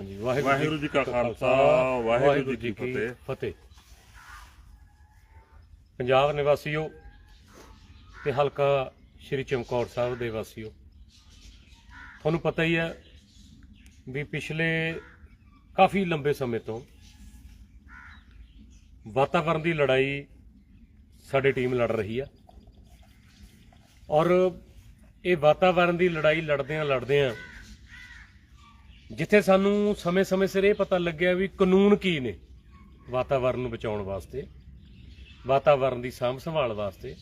ਹਾਂਜੀ ਵਾਹਿਗੁਰੂ ਜੀ ਕਾ ਖਾਲਸਾ ਵਾਹਿਗੁਰੂ ਜੀ ਕੀ ਫਤਿਹ। ਫਤਿਹ। ਪੰਜਾਬ ਨਿਵਾਸੀਓ ਤੇ ਹਲਕਾ ਸ਼੍ਰੀ ਚਮਕੌਰ ਸਾਹਿਬ ਦੇ ਵਾਸੀਓ ਤੁਹਾਨੂੰ ਪਤਾ ਹੀ ਹੈ ਵੀ ਪਿਛਲੇ ਕਾਫੀ ਲੰਬੇ ਸਮੇਂ ਤੋਂ ਵਾਤਾਵਰਣ ਦੀ ਲੜਾਈ ਸਾਡੀ ਟੀਮ ਲੜ ਰਹੀ ਆ। ਔਰ ਇਹ ਵਾਤਾਵਰਣ ਦੀ ਲੜਾਈ ਲੜਦਿਆਂ ਲੜਦਿਆਂ ਜਿੱਥੇ ਸਾਨੂੰ ਸਮੇਂ-ਸਮੇਂ ਸਿਰ ਇਹ ਪਤਾ ਲੱਗਿਆ ਵੀ ਕਾਨੂੰਨ ਕੀ ਨੇ ਵਾਤਾਵਰਨ ਨੂੰ ਬਚਾਉਣ ਵਾਸਤੇ, ਵਾਤਾਵਰਨ ਦੀ ਸਾਂਭ ਸੰਭਾਲ ਵਾਸਤੇ,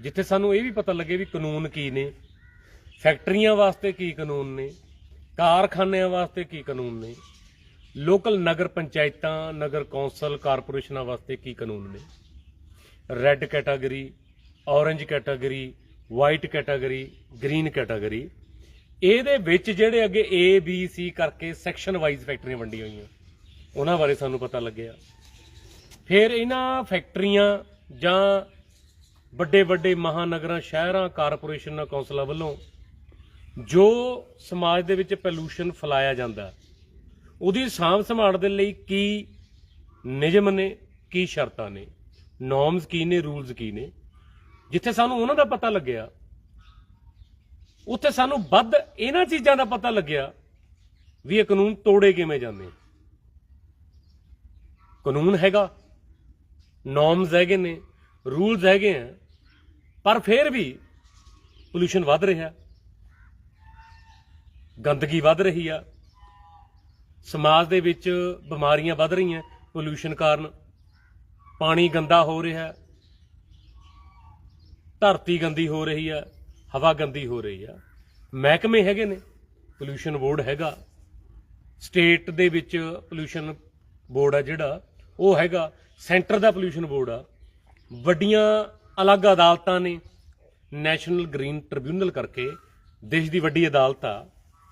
ਜਿੱਥੇ ਸਾਨੂੰ ਇਹ ਵੀ ਪਤਾ ਲੱਗੇ ਵੀ ਕਾਨੂੰਨ ਕੀ ਨੇ, ਫੈਕਟਰੀਆਂ ਵਾਸਤੇ ਕੀ ਕਾਨੂੰਨ ਨੇ, ਕਾਰਖਾਨਿਆਂ ਵਾਸਤੇ ਕੀ ਕਾਨੂੰਨ ਨੇ, ਲੋਕਲ ਨਗਰ ਪੰਚਾਇਤਾਂ, ਨਗਰ ਕੌਂਸਲ, ਕਾਰਪੋਰੇਸ਼ਨਾਂ ਵਾਸਤੇ ਕੀ ਕਾਨੂੰਨ ਨੇ? Red category orange category white category green category ਇਹਦੇ ਵਿੱਚ ਜਿਹੜੇ ਅੱਗੇ A, B, C ਕਰਕੇ ਸੈਕਸ਼ਨ ਵਾਈਜ਼ ਫੈਕਟਰੀਆਂ ਵੰਡੀਆਂ ਹੋਈਆਂ। ਉਹਨਾਂ ਬਾਰੇ ਸਾਨੂੰ ਪਤਾ ਲੱਗਿਆ। ਫਿਰ ਇਹਨਾਂ ਫੈਕਟਰੀਆਂ ਜਾਂ ਵੱਡੇ ਵੱਡੇ ਮਹਾਨਗਰਾਂ, ਸ਼ਹਿਰਾਂ, ਕਾਰਪੋਰੇਸ਼ਨਾਂ, ਕੌਂਸਲਾਂ ਵੱਲੋਂ ਜੋ ਸਮਾਜ ਦੇ ਵਿੱਚ ਪੋਲੂਸ਼ਨ ਫੈਲਾਇਆ ਜਾਂਦਾ, ਉਹਦੀ ਸਾਂਭ ਸੰਭਾਲ ਦੇ ਲਈ ਕੀ ਨਿਯਮ ਨੇ, ਕੀ ਸ਼ਰਤਾਂ ਨੇ ਨੋਰਮਸ ਕੀ ਨੇ ਰੂਲਸ ਕੀ ਨੇ? ਜਿੱਥੇ ਸਾਨੂੰ ਉਹਨਾਂ ਦਾ ਪਤਾ ਲੱਗਿਆ ਉੱਥੇ ਸਾਨੂੰ ਵੱਧ ਇਹਨਾਂ ਚੀਜ਼ਾਂ ਦਾ ਪਤਾ ਲੱਗਿਆ ਵੀ ਇਹ ਕਾਨੂੰਨ ਤੋੜੇ ਕਿਵੇਂ ਜਾਂਦੇ ਕਾਨੂੰਨ ਹੈਗਾ ਨੋਰਮਸ ਹੈਗੇ ਨੇ ਰੂਲਸ ਹੈਗੇ ਆ, ਪਰ ਫਿਰ ਵੀ ਪੋਲੂਸ਼ਨ ਵੱਧ ਰਿਹਾ, ਗੰਦਗੀ ਵੱਧ ਰਹੀ ਆ, ਸਮਾਜ ਦੇ ਵਿੱਚ ਬਿਮਾਰੀਆਂ ਵੱਧ ਰਹੀਆਂ ਪੋਲੂਸ਼ਨ ਕਾਰਨ, ਪਾਣੀ ਗੰਦਾ ਹੋ ਰਿਹਾ, ਧਰਤੀ ਗੰਦੀ ਹੋ ਰਹੀ ਆ ਹਵਾ ਗੰਦੀ ਹੋ ਰਹੀ ਆ। ਮਹਿਕਮੇ ਹੈਗੇ ਨੇ ਪੋਲੂਸ਼ਨ ਬੋਰਡ ਹੈਗਾ। ਸਟੇਟ ਦੇ ਵਿੱਚ ਪੋਲੂਸ਼ਨ ਬੋਰਡ ਆ ਜਿਹੜਾ, ਉਹ ਹੈਗਾ ਸੈਂਟਰ ਦਾ ਪੋਲੂਸ਼ਨ ਬੋਰਡ ਆ। ਵੱਡੀਆਂ ਅਲੱਗ ਅਦਾਲਤਾਂ ਨੇ ਨੈਸ਼ਨਲ ਗ੍ਰੀਨ ਟ੍ਰਿਬਿਊਨਲ ਕਰਕੇ ਦੇਸ਼ ਦੀ ਵੱਡੀ ਅਦਾਲਤ ਆ।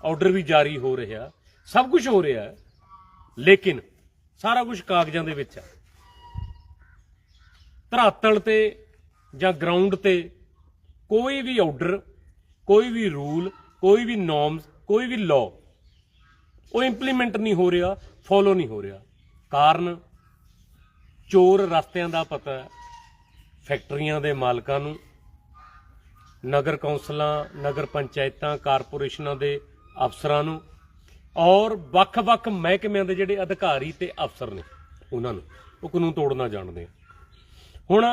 ਆਰਡਰ ਵੀ ਜਾਰੀ ਹੋ ਰਿਹਾ, ਸਭ ਕੁਝ ਹੋ ਰਿਹਾ। ਲੇਕਿਨ ਸਾਰਾ ਕੁਝ ਕਾਗਜ਼ਾਂ ਦੇ ਵਿੱਚ ਆ। ਧਰਾਤਲ ਤੇ ਜਾਂ ਗਰਾਊਂਡ ਤੇ ਕੋਈ ਵੀ ਆਰਡਰ ਕੋਈ ਵੀ ਰੂਲ ਕੋਈ ਵੀ ਨੋਰਮਸ ਕੋਈ ਵੀ ਲਾਅ ਉਹ ਇੰਪਲੀਮੈਂਟ ਨਹੀਂ ਹੋ ਰਿਹਾ ਫੋਲੋ ਨਹੀਂ ਹੋ ਰਿਹਾ। ਕਾਰਨ ਚੋਰ ਰਸਤਿਆਂ ਦਾ ਪਤਾ ਹੈ, ਫੈਕਟਰੀਆਂ ਦੇ ਮਾਲਕਾਂ ਨੂੰ, ਨਗਰ ਕੌਂਸਲਾਂ, ਨਗਰ ਪੰਚਾਇਤਾਂ, ਕਾਰਪੋਰੇਸ਼ਨਾਂ ਦੇ ਅਫਸਰਾਂ ਨੂੰ, ਔਰ ਵੱਖ-ਵੱਖ ਮਹਿਕਮਿਆਂ ਦੇ ਜਿਹੜੇ ਅਧਿਕਾਰੀ ਤੇ ਅਫਸਰ ਨੇ, ਉਹਨਾਂ ਨੂੰ, ਉਹ ਕਾਨੂੰਨ ਤੋੜਨਾ ਜਾਣਦੇ ਆ। ਹੁਣ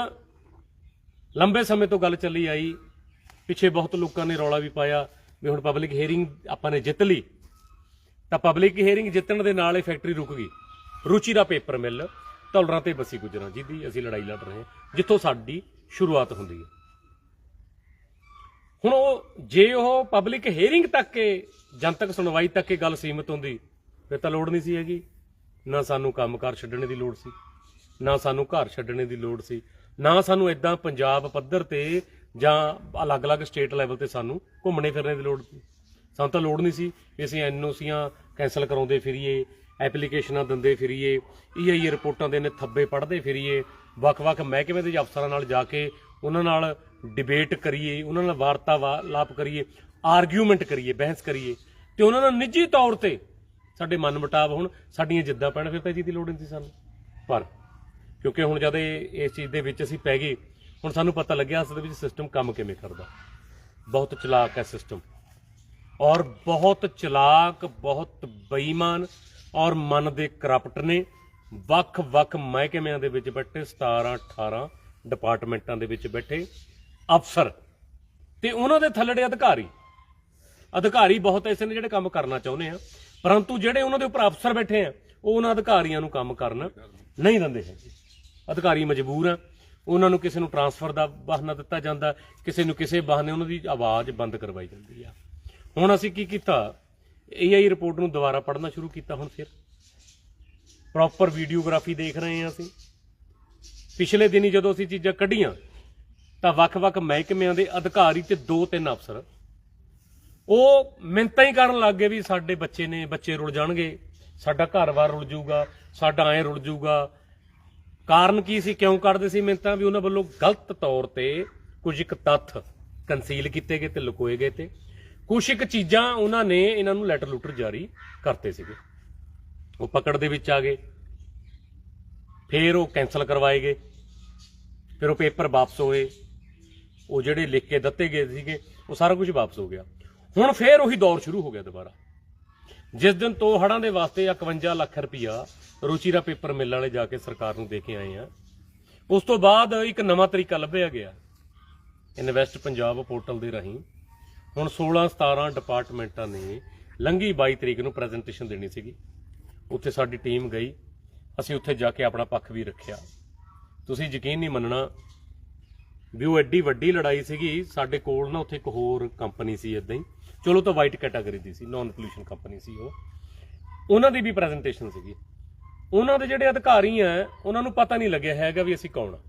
ਲੰਬੇ ਸਮੇਂ ਤੋਂ ਗੱਲ ਚੱਲੀ ਆਈ ਪਿੱਛੇ ਬਹੁਤ ਲੋਕਾਂ ਨੇ ਰੌਲਾ ਵੀ ਪਾਇਆ ਵੀ ਹੁਣ ਪਬਲਿਕ ਹੀਅਰਿੰਗ ਆਪਾਂ ਨੇ ਜਿੱਤ ਲਈ। ਤਾਂ ਪਬਲਿਕ ਹੀਅਰਿੰਗ ਜਿੱਤਣ ਦੇ ਨਾਲ ਇਹ ਫੈਕਟਰੀ ਰੁਕ ਗਈ। ਰੁਚੀ ਦਾ ਪੇਪਰ ਮਿਲ, ਧੌਲਰਾਂ ਤੇ ਬਸੀ ਗੁਜਰਾਂ ਜਿਹਦੀ ਅਸੀਂ ਲੜਾਈ ਲੜ ਰਹੇ ਹਾਂ, ਜਿੱਥੋਂ ਸਾਡੀ ਸ਼ੁਰੂਆਤ ਹੁੰਦੀ ਹੈ। ਹੁਣ ਉਹ, ਜੇ ਉਹ ਪਬਲਿਕ ਹੀਅਰਿੰਗ ਤੱਕ ਇਹ ਜਨਤਕ ਸੁਣਵਾਈ ਤੱਕ ਇਹ ਗੱਲ ਸੀਮਿਤ ਹੁੰਦੀ, ਫਿਰ ਤਾਂ ਲੋੜ ਨਹੀਂ ਸੀ ਹੈਗੀ। ਨਾ ਸਾਨੂੰ ਕੰਮਕਾਰ ਛੱਡਣੇ ਦੀ ਲੋੜ ਸੀ, ਨਾ ਸਾਨੂੰ ਘਰ ਛੱਡਣੇ ਦੀ ਲੋੜ ਸੀ, ਨਾ ਸਾਨੂੰ ਇਦਾਂ ਪੰਜਾਬ ਪੱਧਰ ਤੇ ਜਾਂ ਅਲੱਗ-ਅਲੱਗ ਸਟੇਟ ਲੈਵਲ ਤੇ ਸਾਨੂੰ ਘੁੰਮਣੇ ਫਿਰਨੇ ਦੀ ਲੋੜ ਸਾਨੂੰ ਤਾਂ ਲੋੜ ਨਹੀਂ ਸੀ ਵੀ ਅਸੀਂ ਐਨਓਸੀਆਂ ਕੈਨਸਲ ਕਰਾਉਂਦੇ ਫਿਰੀਏ, ਐਪਲੀਕੇਸ਼ਨਾਂ ਦਿੰਦੇ ਫਿਰੀਏ ਈਆਈ ਰਿਪੋਰਟਾਂ ਦੇ ਨੇ ਥੱਬੇ ਪੜ੍ਹਦੇ ਫਿਰੀਏ। ਵੱਖ-ਵੱਖ ਮਹਿਕਮੇ ਦੇ ਅਫਸਰਾਂ ਨਾਲ ਜਾ ਕੇ ਉਹਨਾਂ ਨਾਲ ਡਿਬੇਟ ਕਰੀਏ, ਉਹਨਾਂ ਨਾਲ ਵਾਰਤਾਲਾਪ ਕਰੀਏ ਆਰਗੂਮੈਂਟ ਕਰੀਏ, ਬਹਿਸ ਕਰੀਏ। ਤੇ ਉਹਨਾਂ ਨਾਲ ਨਿੱਜੀ ਤੌਰ ਤੇ ਸਾਡੇ ਮਨ ਮੁਟਾਵ ਹੁਣ ਸਾਡੀਆਂ ਜਿੱਦਾਂ ਪੈਣ, ਫਿਰ ਤਾਂ ਦੀ ਲੋੜ ਨਹੀਂ ਸੀ ਸਾਨੂੰ। ਪਰ ਕਿਉਂਕਿ ਹੁਣ ਜਦ ਇਸ ਚੀਜ਼ ਦੇ ਵਿੱਚ ਅਸੀਂ ਪੈ ਗਏ ਹੁਣ ਸਾਨੂੰ ਪਤਾ ਲੱਗਿਆ ਅਸਲ ਦੇ ਵਿੱਚ ਸਿਸਟਮ ਕੰਮ ਕਿਵੇਂ ਕਰਦਾ। ਬਹੁਤ ਚਲਾਕ ਹੈ ਸਿਸਟਮ ਔਰ ਬਹੁਤ ਚਲਾਕ, ਬਹੁਤ ਬੇਈਮਾਨ ਔਰ ਮਨ ਦੇ ਕਰਪਟ ਨੇ। ਵੱਖ-ਵੱਖ ਮਹਿਕਮਿਆਂ ਦੇ ਵਿੱਚ ਬੈਠੇ 17 18 ਡਿਪਾਰਟਮੈਂਟਾਂ ਦੇ ਵਿੱਚ ਬੈਠੇ ਅਫਸਰ। ਤੇ ਉਹਨਾਂ ਦੇ ਥੱਲੜੇ ਅਧਿਕਾਰੀ। ਅਧਿਕਾਰੀ ਬਹੁਤ ਐਸੇ ਨੇ ਜਿਹੜੇ ਕੰਮ ਕਰਨਾ ਚਾਹੁੰਦੇ ਆ। ਪਰੰਤੂ ਜਿਹੜੇ ਉਹਨਾਂ ਦੇ ਉੱਪਰ ਅਫਸਰ ਬੈਠੇ ਆ, ਉਹ ਉਹਨਾਂ ਅਧਿਕਾਰੀਆਂ ਨੂੰ ਕੰਮ ਕਰਨ ਨਹੀਂ ਦਿੰਦੇ ਹੈਗੇ। ਅਧਿਕਾਰੀ ਮਜਬੂਰ ਆ। ਉਹਨਾਂ ਨੂੰ ਕਿਸੇ ਨੂੰ ਟਰਾਂਸਫਰ ਦਾ ਬਹਾਨਾ ਦਿੱਤਾ ਜਾਂਦਾ, ਕਿਸੇ ਨੂੰ ਕਿਸੇ ਬਹਾਨੇ ਉਹਨਾਂ ਦੀ ਆਵਾਜ਼ ਬੰਦ ਕਰਵਾਈ ਜਾਂਦੀ ਆ। ਹੁਣ ਅਸੀਂ ਕੀ ਕੀਤਾ? ਏਆਈ ਰਿਪੋਰਟ ਨੂੰ ਦੁਬਾਰਾ ਪੜ੍ਹਨਾ ਸ਼ੁਰੂ ਕੀਤਾ ਹੁਣ ਫਿਰ। ਪ੍ਰੋਪਰ ਵੀਡੀਓਗ੍ਰਾਫੀ ਦੇਖ ਰਹੇ ਹਾਂ ਅਸੀਂ। ਪਿਛਲੇ ਦਿਨੀ ਜਦੋਂ ਅਸੀਂ ਚੀਜ਼ਾਂ ਕੱਢੀਆਂ, ਤਾਂ ਵੱਖ-ਵੱਖ ਮਹਿਕਮਿਆਂ ਦੇ ਅਧਿਕਾਰੀ ਤੇ ਦੋ ਤਿੰਨ ਅਫਸਰ, ਉਹ ਮਿੰਤਾਂ ਹੀ ਕਰਨ ਲੱਗ ਗਏ ਵੀ ਸਾਡੇ ਬੱਚੇ ਨੇ, ਬੱਚੇ ਰੁਲ ਜਾਣਗੇ, ਸਾਡਾ ਘਰ-ਬਾਰ ਰੁਲ ਜਾਊਗਾ, ਸਾਡਾ ਐ ਰੁਲ ਜਾਊਗਾ ਕਾਰਨ ਕੀ ਸੀ? ਕਿਉਂ ਕਰਦੇ ਸੀ ਮਿੰਤਾਂ ਵੀ ਉਹਨਾਂ ਵੱਲੋਂ ਗਲਤ ਤੌਰ ਤੇ ਕੁਝ ਇੱਕ ਤੱਥ ਕੰਸੀਲ ਕੀਤੇ ਗਏ ਤੇ ਲੁਕੋਏ ਗਏ ਤੇ। ਕੁਛ ਇੱਕ ਚੀਜ਼ਾਂ ਉਹਨਾਂ ਨੇ ਇਹਨਾਂ ਨੂੰ ਲੈਟਰ ਲੂਟਰ ਜਾਰੀ ਕਰਤੇ ਸੀਗੇ। ਉਹ ਪਕੜ ਦੇ ਵਿੱਚ ਆ ਗਏ। ਫਿਰ ਉਹ ਕੈਨਸਲ ਕਰਵਾਏ ਗਏ। ਫਿਰ ਉਹ ਪੇਪਰ ਵਾਪਸ ਹੋਏ। ਉਹ ਜਿਹੜੇ ਲਿਖ ਕੇ ਦਿੱਤੇ ਗਏ ਸੀਗੇ, ਉਹ ਸਾਰਾ ਕੁਝ ਵਾਪਸ ਹੋ ਗਿਆ। ਹੁਣ ਫਿਰ ਉਹੀ ਦੌਰ ਸ਼ੁਰੂ ਹੋ ਗਿਆ ਦੁਬਾਰਾ। ਜਿਸ ਦਿਨ ਤੋਂ ਹੜਾਂ ਦੇ ਵਾਸਤੇ 51 ਲੱਖ ਰੁਪਇਆ ਰੁਚੀ ਦਾ ਪੇਪਰ ਮਿਲ ਵਾਲੇ ਜਾ ਕੇ ਸਰਕਾਰ ਨੂੰ ਦੇ ਕੇ ਆਏ ਆ ਉਸ ਤੋਂ ਬਾਅਦ ਇੱਕ ਨਵਾਂ ਤਰੀਕਾ ਲੱਭਿਆ ਗਿਆ। ਇਨਵੈਸਟ ਪੰਜਾਬ ਪੋਰਟਲ ਦੇ ਰਾਹੀਂ ਹੁਣ 16 17 ਡਿਪਾਰਟਮੈਂਟਾਂ ਨੇ ਲੰਘੀ 22 ਤਰੀਕ ਨੂੰ ਪ੍ਰੈਜੈਂਟੇਸ਼ਨ ਦੇਣੀ ਸੀਗੀ। ਉੱਥੇ ਸਾਡੀ ਟੀਮ ਗਈ, ਅਸੀਂ ਉੱਥੇ ਜਾ ਕੇ ਆਪਣਾ ਪੱਖ ਵੀ ਰੱਖਿਆ। ਤੁਸੀਂ ਯਕੀਨ ਨਹੀਂ ਮੰਨਣਾ, ਵੀ ਉਹ ਐਡੀ ਵੱਡੀ ਲੜਾਈ ਸੀਗੀ, ਸਾਡੇ ਕੋਲ ਨਾ ਉੱਥੇ ਇੱਕ ਹੋਰ ਕੰਪਨੀ ਸੀ ਇਦਾਂ ਹੀ। ਚਲੋ ਤਾਂ ਵਾਈਟ ਕੈਟਾਗਰੀ ਦੀ ਸੀ ਨਾਨ ਪੋਲੂਸ਼ਨ ਕੰਪਨੀ ਸੀ ਉਹ। ਉਹਨਾਂ ਦੀ ਵੀ ਪ੍ਰੈਜੈਂਟੇਸ਼ਨ ਸੀਗੀ। ਉਹਨਾਂ ਦੇ ਜਿਹੜੇ ਅਧਿਕਾਰੀ ਆ ਉਹਨਾਂ ਨੂੰ ਪਤਾ ਨਹੀਂ ਲੱਗਿਆ ਹੈਗਾ ਵੀ ਅਸੀਂ ਕੌਣ ਆ।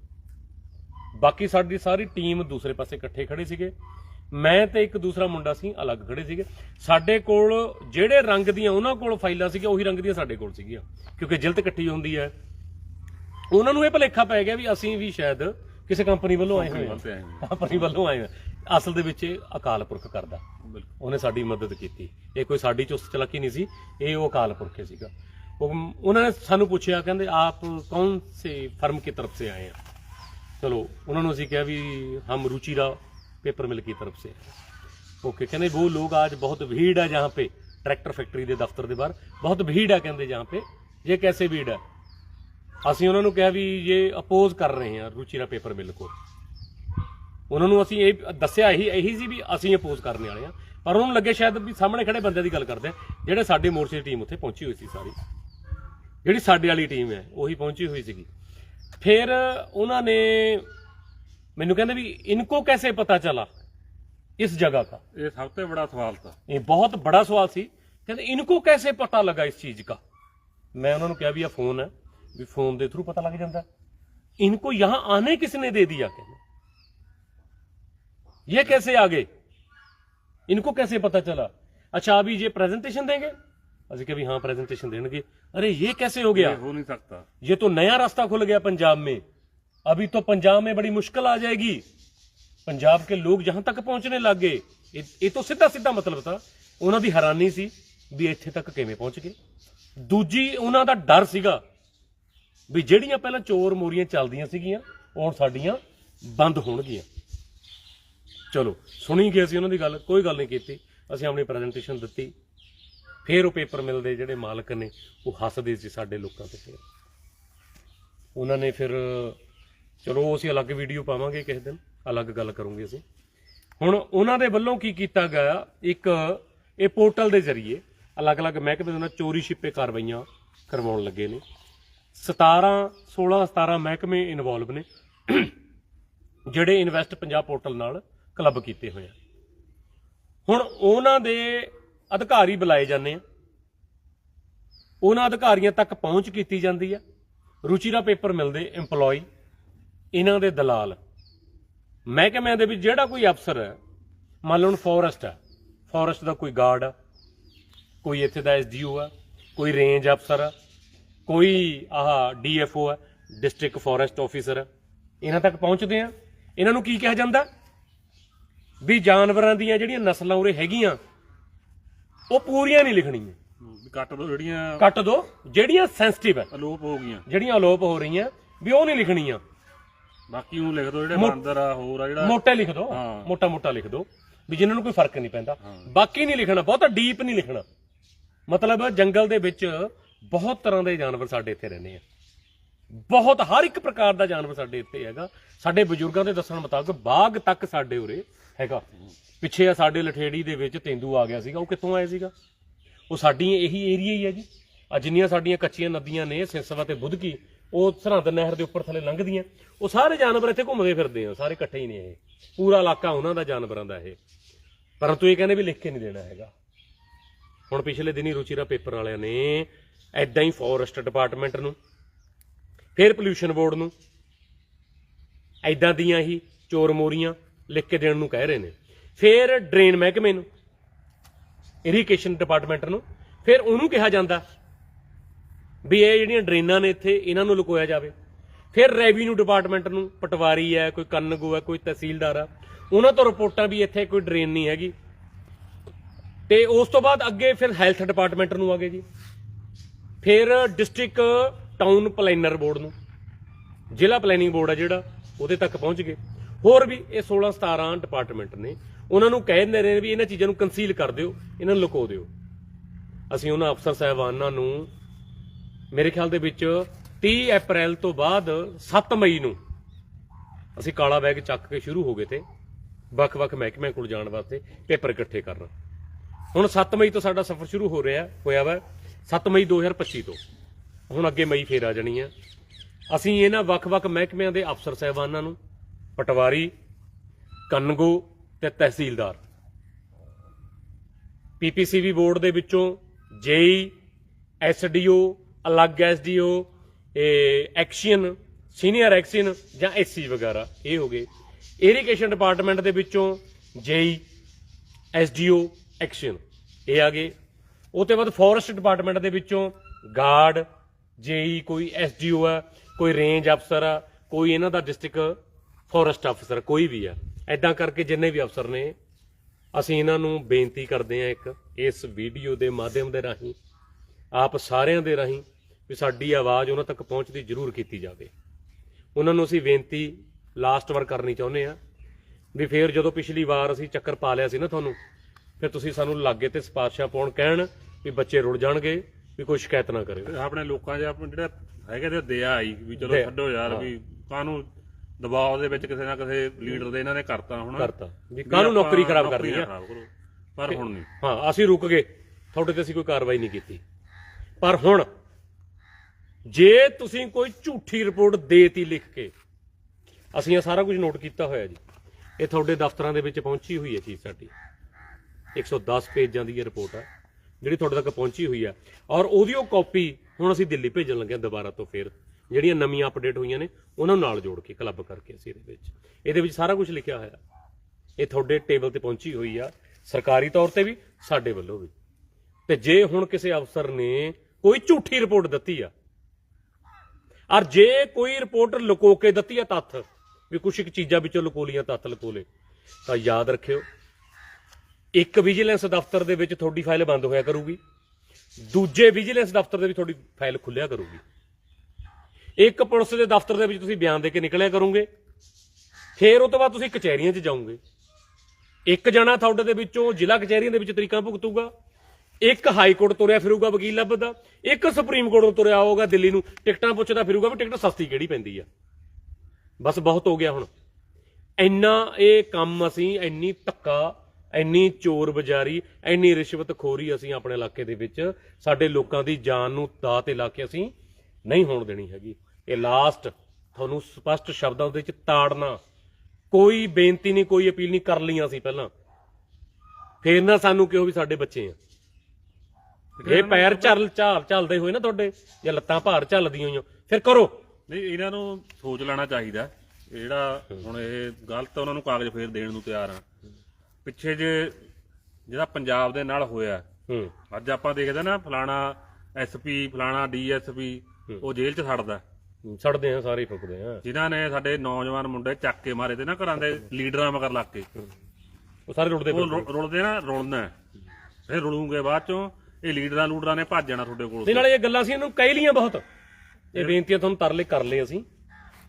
ਬਾਕੀ ਸਾਡੀ ਸਾਰੀ ਟੀਮ ਦੂਸਰੇ ਪਾਸੇ ਇਕੱਠੇ ਖੜੇ ਸੀਗੇ। ਮੈਂ ਤੇ ਇੱਕ ਦੂਸਰਾ ਮੁੰਡਾ ਸੀ ਅਲੱਗ ਖੜੇ ਸੀਗੇ। ਸਾਡੇ ਕੋਲ ਜਿਹੜੇ ਰੰਗ ਦੀਆਂ ਉਹਨਾਂ ਕੋਲ ਫਾਈਲਾਂ ਸੀਗੀਆਂ ਉਹੀ ਰੰਗ ਦੀਆਂ ਸਾਡੇ ਕੋਲ ਸੀਗੀਆਂ। ਕਿਉਂਕਿ ਜਿਲਤ ਇਕੱਠੀ ਹੁੰਦੀ ਹੈ। ਉਹਨਾਂ ਨੂੰ ਇਹ ਭੁਲੇਖਾ ਪੈ ਗਿਆ ਵੀ ਅਸੀਂ ਵੀ ਸ਼ਾਇਦ ਕਿਸੇ ਕੰਪਨੀ ਵੱਲੋਂ ਆਏ ਹੋਏ ਹਾਂ। ਕੰਪਨੀ ਵੱਲੋਂ ਆਏ ਹਾਂ। ਅਸਲ ਦੇ ਵਿੱਚ ਇਹ ਅਕਾਲ ਪੁਰਖ ਕਰਦਾ ਬਿਲਕੁਲ ਉਹਨੇ ਸਾਡੀ ਮਦਦ ਕੀਤੀ ਇਹ ਕੋਈ ਸਾਡੀ ਚੁਸਤ ਚਲਾਕੀ ਨਹੀਂ ਸੀ ਇਹ ਉਹ ਅਕਾਲ ਪੁਰਖ ਹੀ ਸੀਗਾ ਉਹ ਉਹਨਾਂ ਨੇ ਸਾਨੂੰ ਪੁੱਛਿਆ ਕਹਿੰਦੇ ਆਪ ਕੌਣ ਸੇ ਫਰਮ ਕੀ ਤਰਫ ਸੇ ਆਏ हैं चलो उन्होंने उसे किया भी हम रुचिरा पेपर मिल की तरफ से ओके कहते वो लोग आज बहुत भीड़ है जहाँ पे ट्रैक्टर फैक्ट्री ਦੇ ਦਫ਼ਤਰ ਦੇ ਬਾਹਰ ਬਹੁਤ ਭੀੜ ਹੈ ਕਹਿੰਦੇ ਜਹਾਂ पे ये कैसे भीड़ है ਅਸੀਂ ਉਹਨਾਂ ਨੂੰ ਕਿਹਾ ਵੀ ਇਹ ਅਪੋਜ਼ ਕਰ ਰਹੇ ਹਾਂ ਰੁਚੀਰਾ ਪੇਪਰ ਮਿਲ ਕੋ ਉਹਨਾਂ ਨੂੰ ਅਸੀਂ ਇਹ ਦੱਸਿਆ ਇਹੀ ਇਹੀ ਸੀ ਵੀ ਅਸੀਂ ਅਪੋਜ਼ ਕਰਨੇ ਵਾਲੇ ਆ ਪਰ ਉਹਨਾਂ ਨੂੰ ਲੱਗੇ ਸ਼ਾਇਦ ਵੀ ਸਾਹਮਣੇ ਖੜੇ ਬੰਦੇ ਦੀ ਗੱਲ ਕਰਦੇ ਆ। ਜਿਹੜੇ ਸਾਡੇ ਮੋਰਚੇ ਦੀ ਟੀਮ ਉੱਥੇ ਪਹੁੰਚੀ ਹੋਈ ਸੀ ਸਾਰੀ। ਜਿਹੜੀ ਸਾਡੇ ਵਾਲੀ ਟੀਮ ਹੈ ਉਹੀ ਪਹੁੰਚੀ ਹੋਈ ਸੀਗੀ। ਫਿਰ ਉਹਨਾਂ ਨੇ ਮੈਨੂੰ ਕਹਿੰਦੇ ਵੀ ਇਨਕੋ ਕੈਸੇ ਪਤਾ ਚਲਾ ਇਸ ਜਗ੍ਹਾ ਦਾ? ਇਹ ਸਭ ਤੋਂ ਬੜਾ ਸਵਾਲ ਤਾਂ। ਇਹ ਬਹੁਤ ਬੜਾ ਸਵਾਲ ਸੀ। ਕਹਿੰਦੇ ਇਨਕੋ ਕੈਸੇ ਪਤਾ ਲੱਗਾ ਇਸ ਚੀਜ਼ ਦਾ? ਮੈਂ ਉਹਨਾਂ ਨੂੰ ਕਿਹਾ ਵੀ ਇਹ ਫੋਨ ਹੈ ਵੀ ਫੋਨ ਦੇ ਥਰੂ ਪਤਾ ਲੱਗ ਜਾਂਦਾ। ਇਨਕੋ ਯਹਾਂ ਆਨੇ ਕਿਸਨੇ ਦੇ ਦਿਆ? ਕਹਿੰਦੇ। ये कैसे आ गए इनको कैसे पता चला? अच्छा अभी ये प्रेजेंटेशन देंगे? ਅਸੀਂ ਕਿ ਵੀ ਹਾਂ ਪ੍ਰੈਜੈਂਟੇਸ਼ਨ ਦੇਣਗੇ ਅਰੇ ਇਹ ਕੈਸੇ ਹੋ ਗਿਆ ਇਹ ਹੋ ਨਹੀਂ ਸਕਦਾ ਇਹ ਤਾਂ ਨया रास्ता खुल गया पंजाब में। अभी तो पंजाब में बड़ी मुश्किल आ जाएगी। पंजाब के लोग यहां तक पहुंचने लग गए ਇਹ ਤਾਂ ਸਿੱਧਾ ਸਿੱਧਾ ਮਤਲਬ ਤਾਂ ਉਹਨਾਂ ਦੀ ਹੈਰਾਨੀ ਸੀ ਵੀ ਇੱਥੇ ਤੱਕ ਕਿਵੇਂ ਪਹੁੰਚ ਗਏ ਦੂਜੀ ਉਹਨਾਂ ਦਾ ਡਰ ਸੀਗਾ ਵੀ ਜਿਹੜੀਆਂ ਪਹਿਲਾਂ ਚੋਰ ਮੋਰੀਆਂ ਚੱਲਦੀਆਂ ਸੀਗੀਆਂ ਹੁਣ ਸਾਡੀਆਂ ਬੰਦ ਹੋਣਗੀਆਂ ਚਲੋ, ਸੁਣੀ ਗਏ ਸੀ ਉਹਨਾਂ ਦੀ ਗੱਲ, ਕੋਈ ਗੱਲ ਨਹੀਂ ਕੀਤੀ। ਅਸੀਂ ਆਪਣੀ ਪ੍ਰੈਜੈਂਟੇਸ਼ਨ ਦਿੱਤੀ। ਫਿਰ ਉਹ ਪੇਪਰ ਮਿਲ ਦੇ ਜਿਹੜੇ ਮਾਲਕ ਨੇ, ਉਹ ਹੱਸਦੇ ਸੀ ਸਾਡੇ ਲੋਕਾਂ ਤੇ ਫਿਰ। ਉਹਨਾਂ ਨੇ ਫਿਰ, ਚਲੋ, ਅਸੀਂ ਅਲੱਗ ਵੀਡੀਓ ਪਾਵਾਂਗੇ ਕਿਸੇ ਦਿਨ, ਅਲੱਗ ਗੱਲ ਕਰੂੰਗੇ ਅਸੀਂ। ਹੁਣ ਉਹਨਾਂ ਦੇ ਵੱਲੋਂ ਕੀ ਕੀਤਾ ਗਿਆ, ਇੱਕ ਇਹ ਪੋਰਟਲ ਦੇ ਜ਼ਰੀਏ ਅਲੱਗ-ਅਲੱਗ ਮਹਿਕਮੇ ਦੇ ਨਾਲ ਚੋਰੀ ਛਿਪੇ ਕਾਰਵਾਈਆਂ ਕਰਵਾਉਣ ਲੱਗੇ ਨੇ। 17 16 17 ਮਹਿਕਮੇ ਇਨਵੋਲਵ ਨੇ। ਜਿਹੜੇ ਇਨਵੈਸਟ ਪੰਜਾਬ ਪੋਰਟਲ ਨਾਲ ਕਲੱਬ ਕੀਤੇ ਹੋਏ ਆ। ਹੁਣ ਉਹਨਾਂ ਦੇ ਅਧਿਕਾਰੀ ਬੁਲਾਏ ਜਾਂਦੇ ਆ। ਉਹਨਾਂ ਅਧਿਕਾਰੀਆਂ ਤੱਕ ਪਹੁੰਚ ਕੀਤੀ ਜਾਂਦੀ ਆ। ਰੁਚੀ ਦਾ ਪੇਪਰ ਮਿਲਦੇ EMPLOYE ਇਹਨਾਂ ਦੇ ਦਲਾਲ। ਮਹਿਕਮਿਆਂ ਦੇ ਵਿੱਚ ਜਿਹੜਾ ਕੋਈ ਅਫਸਰ ਹੈ, ਮੰਨ ਲਓ ਫੋਰੈਸਟ ਆ। ਫੋਰੈਸਟ ਦਾ ਕੋਈ ਗਾਰਡ ਆ। ਕੋਈ ਇੱਥੇ ਦਾ ਐਸਡੀਓ ਆ। ਕੋਈ ਰੇਂਜ ਅਫਸਰ ਆ। ਕੋਈ ਆਹ ਡੀਐਫਓ ਆ। ਡਿਸਟ੍ਰਿਕਟ ਫੋਰੈਸਟ ਆਫੀਸਰ ਇਹਨਾਂ ਤੱਕ ਪਹੁੰਚਦੇ ਆ। ਇਹਨਾਂ ਨੂੰ ਕੀ ਕਿਹਾ ਜਾਂਦਾ? ਵੀ ਜਾਨਵਰਾਂ ਦੀਆਂ ਜਿਹੜੀਆਂ ਨਸਲਾਂ ਉਰੇ ਹੈਗੀਆਂ ਉਹ ਪੂਰੀਆਂ ਨਹੀਂ ਲਿਖਣੀਆਂ। ਕੱਟ ਦੋ ਜਿਹੜੀਆਂ ਕੱਟ ਦੋ ਜਿਹੜੀਆਂ ਸੈਂਸਿਟਿਵ ਹੈ। ਅਲੋਪ ਹੋ ਗਈਆਂ। ਜਿਹੜੀਆਂ ਅਲੋਪ ਹੋ ਰਹੀਆਂ ਵੀ ਉਹ ਨਹੀਂ ਲਿਖਣੀਆਂ। ਬਾਕੀ ਉਹ ਲਿਖ ਦੋ ਜਿਹੜੇ ਮੋ- ਬਾਂਦਰ ਆ ਹੋਰ ਆ ਜਿਹੜਾ ਮੋਟੇ ਲਿਖ ਦੋ। ਹਾਂ। ਮੋਟਾ ਮੋਟਾ ਲਿਖ ਦੋ। ਵੀ ਜਿਨ੍ਹਾਂ ਨੂੰ ਕੋਈ ਫ਼ਰਕ ਨਹੀਂ ਪੈਂਦਾ। ਬਾਕੀ ਨਹੀਂ ਲਿਖਣਾ ਬਹੁਤਾ ਡੀਪ ਨਹੀਂ ਲਿਖਣਾ। ਮਤਲਬ ਜੰਗਲ ਦੇ ਵਿੱਚ ਬਹੁਤ ਤਰ੍ਹਾਂ ਦੇ ਜਾਨਵਰ ਸਾਡੇ ਇੱਥੇ ਰਹਿੰਦੇ ਆ। ਬਹੁਤ ਹਰ ਇੱਕ ਪ੍ਰਕਾਰ ਦਾ ਜਾਨਵਰ ਸਾਡੇ ਇੱਥੇ ਹੈਗਾ। ਸਾਡੇ ਬਜ਼ੁਰਗਾਂ ਦੇ ਦੱਸਣ ਮੁਤਾਬਕ ਬਾਗ ਤੱਕ ਸਾਡੇ ਉਰੇ ਹੈਗਾ। ਪਿੱਛੇ ਆ ਸਾਡੇ ਲਠੇੜੀ ਦੇ ਵਿੱਚ ਤੇਂਦੂ ਆ ਗਿਆ ਸੀਗਾ। ਉਹ ਕਿੱਥੋਂ ਆਇਆ ਸੀਗਾ? ਉਹ ਸਾਡੀ ਇਹੀ ਏਰੀਆ ਹੀ ਹੈ ਜੀ। ਆ ਜਿੰਨੀਆਂ ਸਾਡੀਆਂ ਕੱਚੀਆਂ ਨਦੀਆਂ ਨੇ ਸਿੰਸਵਾ ਤੇ ਬੁੱਧਕੀ, ਉਹ ਸਰਹੰਦ ਨਹਿਰ ਦੇ ਉੱਪਰ ਥੱਲੇ ਲੰਘਦੀਆਂ। ਉਹ ਸਾਰੇ ਜਾਨਵਰ ਇੱਥੇ ਘੁੰਮਦੇ ਫਿਰਦੇ ਆ, ਸਾਰੇ ਇਕੱਠੇ ਹੀ ਨੇ ਇਹ। ਪੂਰਾ ਇਲਾਕਾ ਉਹਨਾਂ ਦਾ ਜਾਨਵਰਾਂ ਦਾ ਇਹ। ਪਰੰਤੂ ਇਹ ਕਹਿੰਦੇ ਵੀ ਲਿਖ ਕੇ ਨਹੀਂ ਦੇਣਾ ਹੈਗਾ। ਹੁਣ ਪਿਛਲੇ ਦਿਨੀ ਰੁਚੀਰਾ ਪੇਪਰ ਵਾਲਿਆਂ ਨੇ ਐਦਾਂ ਹੀ ਫੋਰੈਸਟ ਡਿਪਾਰਟਮੈਂਟ ਨੂੰ, ਫਿਰ ਪੋਲੂਸ਼ਨ ਬੋਰਡ ਨੂੰ ਐਦਾਂ ਦੀਆਂ ਹੀ ਚੋਰ ਮੋਰੀਆਂ ਲਿਖ ਕੇ ਦੇਣ ਨੂੰ ਕਹਿ ਰਹੇ ਨੇ। ਫਿਰ ਡਰੇਨ ਮਹਿਕਮੇ ਨੂੰ, ਇਰੀਗੇਸ਼ਨ ਡਿਪਾਰਟਮੈਂਟ ਨੂੰ, ਫਿਰ ਉਹਨੂੰ ਕਿਹਾ ਜਾਂਦਾ ਵੀ ਇਹ ਜਿਹੜੀਆਂ ਡਰੇਨਾਂ ਨੇ ਇੱਥੇ, ਇਹਨਾਂ ਨੂੰ ਲੁਕੋਇਆ ਜਾਵੇ। ਫਿਰ ਰੈਵਨਿਊ ਡਿਪਾਰਟਮੈਂਟ ਨੂੰ, ਪਟਵਾਰੀ ਹੈ, ਕੋਈ ਕੰਨਗੋ ਹੈ, ਕੋਈ ਤਹਿਸੀਲਦਾਰ ਆ, ਉਹਨਾਂ ਤੋਂ ਰਿਪੋਰਟਾਂ ਵੀ ਇੱਥੇ ਕੋਈ ਡਰੇਨ ਨਹੀਂ ਹੈਗੀ। ਤੇ ਉਸ ਤੋਂ ਬਾਅਦ ਅੱਗੇ ਫਿਰ ਹੈਲਥ ਡਿਪਾਰਟਮੈਂਟ ਨੂੰ ਆ ਗਏ ਜੀ। ਫਿਰ ਡਿਸਟ੍ਰਿਕਟ ਟਾਊਨ ਪਲੈਨਰ ਬੋਰਡ ਨੂੰ, ਜ਼ਿਲ੍ਹਾ ਪਲੈਨਿੰਗ ਬੋਰਡ ਆ ਜਿਹੜਾ, ਉਹਦੇ ਤੱਕ ਪਹੁੰਚ ਗਏ। ਹੋਰ ਵੀ ਇਹ 16 17 ਡਿਪਾਰਟਮੈਂਟ ਨੇ, ਉਹਨਾਂ ਨੂੰ ਕਹਿ ਦਿੰਦੇ ਨੇ ਵੀ ਇਹਨਾਂ ਚੀਜ਼ਾਂ ਨੂੰ ਕੰਸੀਲ ਕਰ ਦਿਓ, ਇਹਨਾਂ ਨੂੰ ਲੁਕੋ ਦਿਓ। ਅਸੀਂ ਉਹਨਾਂ ਅਫਸਰ ਸਾਹਿਬਾਨਾਂ ਨੂੰ, ਮੇਰੇ ਖਿਆਲ ਦੇ ਵਿੱਚ 30 ਅਪ੍ਰੈਲ ਤੋਂ ਬਾਅਦ 7 ਮਈ ਨੂੰ ਅਸੀਂ ਕਾਲਾ ਬੈਗ ਚੱਕ ਕੇ ਸ਼ੁਰੂ ਹੋ ਗਏ ਤੇ ਵੱਖ-ਵੱਖ ਮਹਿਕਮਿਆਂ ਕੋਲ ਜਾਣ ਵਾਸਤੇ ਪੇਪਰ ਇਕੱਠੇ ਕਰਨਾ। ਹੁਣ 7 ਮਈ ਤੋਂ ਸਾਡਾ ਸਫ਼ਰ ਸ਼ੁਰੂ ਹੋ ਰਿਹਾ, ਹੋਇਆ ਵਾ 7 ਮਈ 2025 ਤੋਂ। ਹੁਣ ਅੱਗੇ ਮਈ ਫੇਰ ਆ ਜਾਣੀ ਆ। ਅਸੀਂ ਇਹਨਾਂ ਵੱਖ-ਵੱਖ ਮਹਿਕਮਿਆਂ ਦੇ ਅਫਸਰ ਸਾਹਿਬਾਨਾਂ ਨੂੰ ਪਟਵਾਰੀ, ਕਨਗੋ ਤੇ ਤਹਿਸੀਲਦਾਰ। ਪੀਪੀਸੀਬੀ ਬੋਰਡ ਦੇ ਵਿੱਚੋਂ ਜੇਈ ਐਸਡੀਓ ਅਲੱਗ ਐਸਡੀਓ ਐਕਸ਼ਨ, ਸੀਨੀਅਰ ਐਕਸ਼ਨ ਜਾਂ ਐਸਸੀ ਵਗੈਰਾ, ਇਹ ਹੋ ਗਏ। ਇਰੀਗੇਸ਼ਨ ਡਿਪਾਰਟਮੈਂਟ ਦੇ ਵਿੱਚੋਂ ਜੇਈ ਐਸਡੀਓ ਐਕਸ਼ਨ, ਇਹ ਆ ਗਏ। ਉਹ ਤੋਂ ਬਾਅਦ ਫੋਰੈਸਟ ਡਿਪਾਰਟਮੈਂਟ ਦੇ ਵਿੱਚੋਂ ਗਾਰਡ, ਜੇਈ, ਕੋਈ ਐਸਡੀਓ ਆ, ਕੋਈ ਰੇਂਜ ਅਫਸਰ ਆ, ਕੋਈ ਇਹਨਾਂ ਦਾ ਡਿਸਟ੍ਰਿਕਟ ਫੋਰੈਸਟ ਅਫਸਰ ਕੋਈ ਵੀ ਆ। ਐਦਾਂ ਕਰਕੇ ਜਿੰਨੇ ਵੀ ਅਫਸਰ ਨੇ ਅਸੀਂ ਇਹਨਾਂ ਨੂੰ ਬੇਨਤੀ ਕਰਦੇ ਹਾਂ ਇੱਕ ਇਸ ਵੀਡੀਓ ਦੇ ਮਾਧਿਅਮ ਦੇ ਰਾਹੀਂ ਆਪ ਸਾਰਿਆਂ ਦੇ ਰਾਹੀਂ ਵੀ ਸਾਡੀ ਆਵਾਜ਼ ਉਹਨਾਂ ਤੱਕ ਪਹੁੰਚਦੀ ਜ਼ਰੂਰ ਕੀਤੀ ਜਾਵੇ। ਉਹਨਾਂ ਨੂੰ ਅਸੀਂ ਬੇਨਤੀ ਲਾਸਟ ਵਾਰ ਕਰਨੀ ਚਾਹੁੰਦੇ ਆ ਵੀ ਫੇਰ ਜਦੋਂ ਪਿਛਲੀ ਵਾਰ ਅਸੀਂ ਚੱਕਰ ਪਾ ਲਿਆ ਸੀ ਨਾ ਤੁਹਾਨੂੰ ਫਿਰ ਤੁਸੀਂ ਸਾਨੂੰ ਲਾਗੇ ਤੇ ਸਪਾਰਸ਼ਾ ਪਾਉਣ ਕਹਿਣ ਵੀ ਬੱਚੇ ਰੁੜ ਜਾਣਗੇ ਵੀ ਕੋਈ ਸ਼ਿਕਾਇਤ ਨਾ ਕਰੇ ਆਪਣੇ ਲੋਕਾਂ ਆਪਣੇ ਜਿਹੜਾ ਹੈਗੇ ਤੇ ਦਇਆ ਆਈ ਵੀ ਚਲੋ ਛੱਡੋ ਯਾਰ ਵੀ ਕਾਹਨੂੰ ਦਬਾਅ ਦੇ ਵਿੱਚ ਕਿਸੇ ਨਾ ਕਿਸੇ ਲੀਡਰ ਦੇ ਇਹਨਾਂ ਨੇ ਕਰਤਾ ਹੁਣ। ਕਰਤਾ। ਵੀ ਕਾਹਨੂੰ ਨੌਕਰੀ ਖਰਾਬ ਨੌਕਰੀ ਕਰਨੀ ਆ। ਖਰਾਬ ਕਰੋ। ਪਰ ਹੁਣ ਨਹੀਂ। ਹਾਂ ਅਸੀਂ ਰੁਕ ਗਏ। ਤੁਹਾਡੇ ਤੇ ਅਸੀਂ ਕੋਈ ਕਾਰਵਾਈ ਨਹੀਂ ਕੀਤੀ। ਪਰ ਹੁਣ ਜੇ ਤੁਸੀਂ ਕੋਈ ਝੂਠੀ ਰਿਪੋਰਟ ਦੇਤੀ ਲਿਖ ਕੇ ਅਸੀਂ ਇਹ ਸਾਰਾ ਕੁਝ ਨੋਟ ਕੀਤਾ ਹੋਇਆ ਜੀ। ਇਹ ਤੁਹਾਡੇ ਦਫ਼ਤਰਾਂ ਦੇ ਵਿੱਚ ਪਹੁੰਚੀ ਹੋਈ ਹੈ ਚੀਜ਼ ਸਾਡੀ। 110 ਪੇਜਾਂ ਦੀ ਇਹ ਰਿਪੋਰਟ ਆ ਜਿਹੜੀ ਤੁਹਾਡੇ ਤੱਕ ਪਹੁੰਚੀ ਹੋਈ ਆ। ਔਰ ਆਡੀਓ ਕਾਪੀ ਹੁਣ ਅਸੀਂ ਦਿੱਲੀ ਭੇਜਣ ਲੱਗੇ ਹਾਂ ਦੁਬਾਰਾ ਤੋਂ ਫੇਰ। ਜਿਹੜੀਆਂ ਨਵੀਆਂ ਅਪਡੇਟ ਹੋਈਆਂ ਨੇ, ਉਹਨਾਂ ਨੂੰ ਨਾਲ ਜੋੜ ਕੇ ਕਲੱਬ ਕਰਕੇ ਅਸੀਂ ਇਹਦੇ ਵਿੱਚ। ਇਹਦੇ ਵਿੱਚ ਸਾਰਾ ਕੁਝ ਲਿਖਿਆ ਹੋਇਆ। ਇਹ ਤੁਹਾਡੇ ਟੇਬਲ ਤੇ ਪਹੁੰਚੀ ਹੋਈ ਆ, ਸਰਕਾਰੀ ਤੌਰ ਤੇ ਵੀ, ਸਾਡੇ ਵੱਲੋਂ ਵੀ। ਤੇ ਜੇ ਹੁਣ ਕਿਸੇ ਅਫਸਰ ਨੇ ਕੋਈ ਝੂਠੀ ਰਿਪੋਰਟ ਦਿੱਤੀ ਆ, ਔਰ ਜੇ ਕੋਈ ਰਿਪੋਰਟ ਲੁਕੋ ਕੇ ਦਿੱਤੀ ਆ ਤੱਥ, ਵੀ ਕੁਝ ਇੱਕ ਚੀਜ਼ਾਂ ਵਿੱਚੋਂ ਲੁਕੋ ਲੀਆਂ ਤੱਥ ਲੁਕੋ ਲੇ ਤਾਂ ਯਾਦ ਰੱਖਿਓ, ਇੱਕ ਵਿਜੀਲੈਂਸ ਦਫ਼ਤਰ ਦੇ ਵਿੱਚ ਤੁਹਾਡੀ ਫਾਈਲ ਬੰਦ ਹੋਇਆ ਕਰੂਗੀ। ਦੂਜੇ ਵਿਜੀਲੈਂਸ ਦਫ਼ਤਰ ਦੇ ਵਿੱਚ ਤੁਹਾਡੀ ਫਾਈਲ ਖੁੱਲਿਆ ਕਰੂਗੀ। ਇੱਕ ਪੁਲਿਸ ਦੇ ਦਫ਼ਤਰ ਦੇ ਵਿੱਚ ਤੁਸੀਂ ਬਿਆਨ ਦੇ ਕੇ ਨਿਕਲਿਆ ਕਰੋਗੇ। ਫਿਰ ਉਹ ਤੋਂ ਬਾਅਦ ਤੁਸੀਂ ਕਚਹਿਰੀਆਂ 'ਚ ਜਾਓਗੇ। ਇੱਕ ਜਣਾ ਤੁਹਾਡੇ ਦੇ ਵਿੱਚੋਂ ਜ਼ਿਲ੍ਹਾ ਕਚਹਿਰੀਆਂ ਦੇ ਵਿੱਚ ਤਰੀਕਾਂ ਭੁਗਤੂਗਾ। ਇੱਕ ਹਾਈ ਕੋਰਟ ਤੁਰਿਆ ਫਿਰੂਗਾ ਵਕੀਲ ਲੱਭਦਾ। ਇੱਕ ਸੁਪਰੀਮ ਕੋਰਟ ਤੋਂ ਤੁਰਿਆ ਹੋਊਗਾ ਦਿੱਲੀ ਨੂੰ। ਟਿਕਟਾਂ ਪੁੱਛਦਾ ਫਿਰੂਗਾ ਵੀ ਟਿਕਟ ਸਸਤੀ ਕਿਹੜੀ ਪੈਂਦੀ ਆ। ਬਸ ਬਹੁਤ ਹੋ ਗਿਆ ਹੁਣ। ਇੰਨਾ ਇਹ ਕੰਮ ਅਸੀਂ, ਇੰਨੀ ਧੱਕਾ, ਇੰਨੀ ਚੋਰ ਬਜ਼ਾਰੀ, ਇੰਨੀ ਰਿਸ਼ਵਤਖੋਰੀ ਅਸੀਂ ਆਪਣੇ ਇਲਾਕੇ ਦੇ ਵਿੱਚ, ਸਾਡੇ ਲੋਕਾਂ ਦੀ ਜਾਨ ਨੂੰ ਦਾਅ ਤੇ ਲਾ ਕੇ ਅਸੀਂ ਨਹੀਂ ਹੋਣ ਦੇਣੀ ਹੈਗੀ। ਇਹ ਲਾਸਟ ਤੁਹਾਨੂੰ ਸਪਸ਼ਟ ਸ਼ਬਦਾਂ ਦੇ ਵਿੱਚ ਤਾੜਨਾ। ਕੋਈ ਬੇਨਤੀ ਨਹੀਂ ਕੋਈ ਅਪੀਲ ਨਹੀਂ ਕਰ ਲਈਆਂ ਸੀ ਪਹਿਲਾਂ। ਫੇਰ ਨਾ ਸਾਨੂੰ ਕਿਹੋ ਵੀ ਸਾਡੇ ਬੱਚੇ ਆ। ਇਹ ਪੈਰ ਚੱਲ ਝਾਲ ਚੱਲਦੇ ਹੋਏ ਨਾ ਤੁਹਾਡੇ ਜਾਂ ਲੱਤਾਂ ਭਾਰ ਚੱਲਦੀਆਂ ਹੋਈਆਂ ਫਿਰ ਕਰੋ। ਨਹੀਂ ਇਹਨਾਂ ਨੂੰ ਸੋਚ ਲੈਣਾ ਚਾਹੀਦਾ। ਜਿਹੜਾ ਹੁਣ ਇਹ ਗਲਤ ਉਹਨਾਂ ਨੂੰ ਕਾਗਜ਼ ਫੇਰ ਦੇਣ ਨੂੰ ਤਿਆਰ ਆ। ਪਿੱਛੇ ਜੇ ਜਿਹੜਾ ਪੰਜਾਬ ਦੇ ਨਾਲ ਹੋਇਆ ਹੂੰ। ਅੱਜ ਆਪਾਂ ਦੇਖਦੇ ਨਾ ਫਲਾਣਾ ਐਸਪੀ ਫਲਾਣਾ ਡੀਐਸਪੀ ਉਹ ਜੇਲ੍ਹ 'ਚ ਛੱਡਦਾ ਛੱਡਦੇ ਆ ਸਾਰੇ ਫੁੱਕਦੇ ਆ। ਜਿਨ੍ਹਾਂ ਨੇ ਸਾਡੇ ਨੌਜਵਾਨ ਮੁੰਡੇ ਚੱਕ ਕੇ ਮਾਰੇ ਤੇ ਨਾ ਘਰਾਂ ਦੇ ਲੀਡਰਾਂ ਮਗਰ ਲੱਗ ਕੇ। ਉਹ ਸਾਰੇ ਰੁੜਦੇ ਉਹ ਰੁ- ਰੁਲਦੇ ਨਾ ਰੁਲਣਾ। ਫਿਰ ਰੁਲੂਗੇ ਬਾਅਦ ਚੋਂ ਇਹ ਲੀਡਰਾਂ ਲੂਡਰਾਂ ਨੇ ਭੱਜ ਜਾਣਾ ਤੁਹਾਡੇ ਕੋਲ। ਤੇ ਨਾਲੇ ਇਹ ਗੱਲਾਂ ਅਸੀਂ ਇਹਨੂੰ ਕਹਿ ਲੀਆਂ ਬਹੁਤ। ਇਹ ਬੇਨਤੀਆਂ ਤੁਹਾਨੂੰ ਤਰਲੇ ਕਰ ਲਏ ਅਸੀਂ।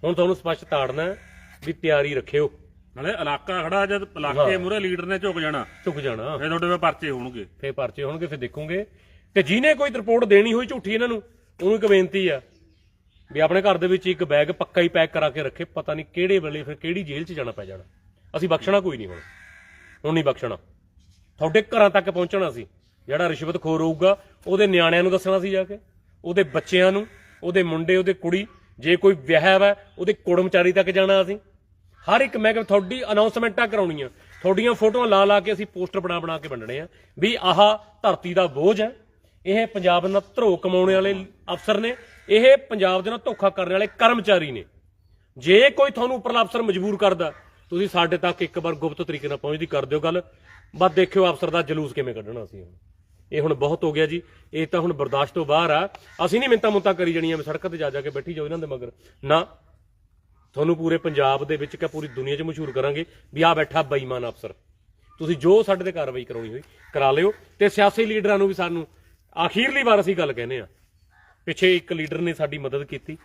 ਹੁਣ ਤੁਹਾਨੂੰ ਸਪਸ਼ਟ ਤਾੜਨਾ ਹੈ ਵੀ ਤਿਆਰੀ ਰੱਖਿਓ। ਨਾਲੇ ਇਲਾਕਾ ਖੜਾ ਜਦ ਇਲਾਕੇ ਮੂਰੇ ਲੀਡਰ ਨੇ ਝੁਕ ਜਾਣਾ ਝੁਕ ਜਾਣਾ। ਫਿਰ ਤੁਹਾਡੇ 'ਤੇ ਪਰਚੇ ਹੋਣਗੇ। ਫੇਰ ਪਰਚੇ ਹੋਣਗੇ ਫੇਰ ਦੇਖੋਗੇ। ਤੇ ਜਿਹਨੇ ਕੋਈ ਰਿਪੋਰਟ ਦੇਣੀ ਹੋਈ ਝੂਠੀ ਇਹਨਾਂ ਨੂੰ ਉਹਨੂੰ ਇੱਕ ਬੇਨਤੀ ਆ ਵੀ ਆਪਣੇ ਘਰ ਦੇ ਵਿੱਚ ਇੱਕ ਬੈਗ ਪੱਕਾ ਹੀ ਪੈਕ ਕਰਾ ਕੇ ਰੱਖੇ, ਪਤਾ ਨਹੀਂ ਕਿਹੜੇ ਵੇਲੇ ਫਿਰ ਕਿਹੜੀ ਜੇਲ੍ਹ 'ਚ ਜਾਣਾ ਪੈ ਜਾਣਾ। ਅਸੀਂ ਬਖਸ਼ਣਾ ਕੋਈ ਨਹੀਂ ਹੁਣ। ਹੁਣ ਨਹੀਂ ਬਖਸ਼ਣਾ। ਤੁਹਾਡੇ ਘਰਾਂ ਤੱਕ ਪਹੁੰਚਣਾ ਸੀ। ਜਿਹੜਾ ਰਿਸ਼ਵਤਖੋਰ ਹੋਊਗਾ, ਉਹਦੇ ਨਿਆਣਿਆਂ ਨੂੰ ਦੱਸਣਾ ਸੀ ਜਾ ਕੇ, ਉਹਦੇ ਬੱਚਿਆਂ ਨੂੰ, ਉਹਦੇ ਮੁੰਡੇ, ਉਹਦੇ ਕੁੜੀ, ਜੇ ਕੋਈ ਵਿਆਹ ਵਾ, ਉਹਦੇ ਕੁੜਮਚਾਰੀ ਤੱਕ ਜਾਣਾ ਅਸੀਂ। ਹਰ ਇੱਕ ਮਹਿਕਮੇ ਤੁਹਾਡੀ ਅਨਾਉਂਸਮੈਂਟਾਂ ਕਰਾਉਣੀਆਂ ਤੁਹਾਡੀਆਂ ਫੋਟੋਆਂ ਲਾ ਲਾ ਕੇ ਅਸੀਂ ਪੋਸਟਰ ਬਣਾ ਬਣਾ ਕੇ ਵੰਡਣੇ ਆ ਵੀ ਆਹ ਧਰਤੀ ਦਾ ਬੋਝ ਹੈ। ਇਹ ਪੰਜਾਬ ਨਾਲ ਧਰੋ ਕਮਾਉਣ ਵਾਲੇ ਅਫਸਰ ਨੇ, ਇਹ ਪੰਜਾਬ ਦੇ ਨਾਲ ਧੋਖਾ ਕਰਨ ਵਾਲੇ ਕਰਮਚਾਰੀ ਨੇ। ਜੇ ਕੋਈ ਤੁਹਾਨੂੰ ਉੱਪਰਲਾ ਅਫਸਰ ਮਜਬੂਰ ਕਰਦਾ, ਤੁਸੀਂ ਸਾਡੇ ਤੱਕ ਇੱਕ ਵਾਰ ਗੁਪਤ ਤਰੀਕੇ ਨਾਲ ਪਹੁੰਚਦੀ ਕਰ ਦਿਓ ਗੱਲ। ਬਸ ਦੇਖਿਓ ਅਫਸਰ ਦਾ ਜਲੂਸ ਕਿਵੇਂ ਕੱਢਣਾ ਸੀ ਇਹ ਹੁਣ ਬਹੁਤ ਹੋ ਗਿਆ ਜੀ। ਇਹ ਤਾਂ ਹੁਣ ਬਰਦਾਸ਼ਤ ਤੋਂ ਬਾਹਰ ਆ। ਅਸੀਂ ਨਹੀਂ ਮਿੰਤਾ ਮੁੰਤਾ ਕਰੀ ਜਾਣੀਆਂ, ਵੀ ਸੜਕਾਂ ਤੇ ਜਾ ਜਾ ਕੇ ਬੈਠੀ ਜਾਓ ਇਹਨਾਂ ਦੇ ਮਗਰ। ਨਾ, ਤੁਹਾਨੂੰ ਪੂਰੇ ਪੰਜਾਬ ਦੇ ਵਿੱਚ ਕਿ ਪੂਰੀ ਦੁਨੀਆ 'ਚ ਮਸ਼ਹੂਰ ਕਰਾਂਗੇ ਵੀ ਆ ਬੈਠਾ ਬੇਈਮਾਨ ਅਫਸਰ। ਤੁਸੀਂ ਜੋ ਸਾਡੇ ਤੇ ਕਾਰਵਾਈ ਕਰਾਉਣੀ ਹੋਈ, ਕਰਾ ਲਿਓ। ਤੇ ਸਿਆਸੀ ਲੀਡਰਾਂ ਨੂੰ ਵੀ ਸਾਨੂੰ ਆਖੀਰਲੀ ਵਾਰ ਅਸੀਂ ਗੱਲ ਕਹਿੰਦੇ ਆ ਪਿੱਛੇ ਇੱਕ ਲੀਡਰ ਨੇ ਸਾਡੀ ਮਦਦ ਕੀਤੀ।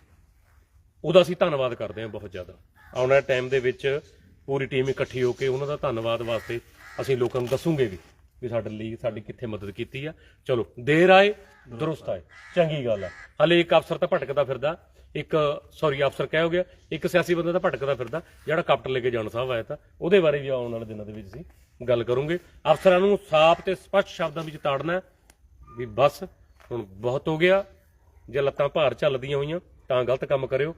ਉਹਦਾ ਅਸੀਂ ਧੰਨਵਾਦ ਕਰਦੇ ਹਾਂ ਬਹੁਤ ਜ਼ਿਆਦਾ। ਆਉਣ ਵਾਲੇ ਟਾਈਮ ਦੇ ਵਿੱਚ ਪੂਰੀ ਟੀਮ ਇਕੱਠੀ ਹੋ ਕੇ ਉਹਨਾਂ ਦਾ ਧੰਨਵਾਦ ਵਾਸਤੇ ਅਸੀਂ ਲੋਕਾਂ ਨੂੰ ਦੱਸੂਗੇ ਵੀ ਵੀ ਸਾਡੇ ਲਈ ਸਾਡੀ ਕਿੱਥੇ ਮਦਦ ਕੀਤੀ ਆ। ਚਲੋ, ਦੇਰ ਆਏ, ਦਰੁਸਤ ਆਏ। ਚੰਗੀ ਗੱਲ ਆ। ਹਲੇ ਇੱਕ ਅਫਸਰ ਤਾਂ ਭਟਕਦਾ ਫਿਰਦਾ। ਇੱਕ ਸੌਰੀ ਅਫਸਰ ਕਹਿ ਹੋ ਗਿਆ, ਇੱਕ ਸਿਆਸੀ ਬੰਦਾ ਤਾਂ ਭਟਕਦਾ ਫਿਰਦਾ, ਜਿਹੜਾ ਕੈਪਟਨ ਲੈ ਕੇ ਜਾਣ ਸਾਹਿਬ ਆਇਆ ਤਾਂ। ਉਹਦੇ ਬਾਰੇ ਵੀ ਆਉਣ ਵਾਲੇ ਦਿਨਾਂ ਦੇ ਵਿੱਚ ਅਸੀਂ ਗੱਲ ਕਰੂੰਗੇ। ਅਫਸਰਾਂ ਨੂੰ ਸਾਫ਼ ਤੇ ਸਪਸ਼ਟ ਸ਼ਬਦਾਂ ਵਿੱਚ ਤਾੜਨਾ ਵੀ ਬਸ ਹੁਣ ਬਹੁਤ ਹੋ ਗਿਆ। ਜੇ ਲੱਤਾਂ ਭਾਰ ਚੱਲਦੀਆਂ ਹੋਈਆਂ ਤਾਂ ਗਲਤ ਕੰਮ ਕਰਿਓ।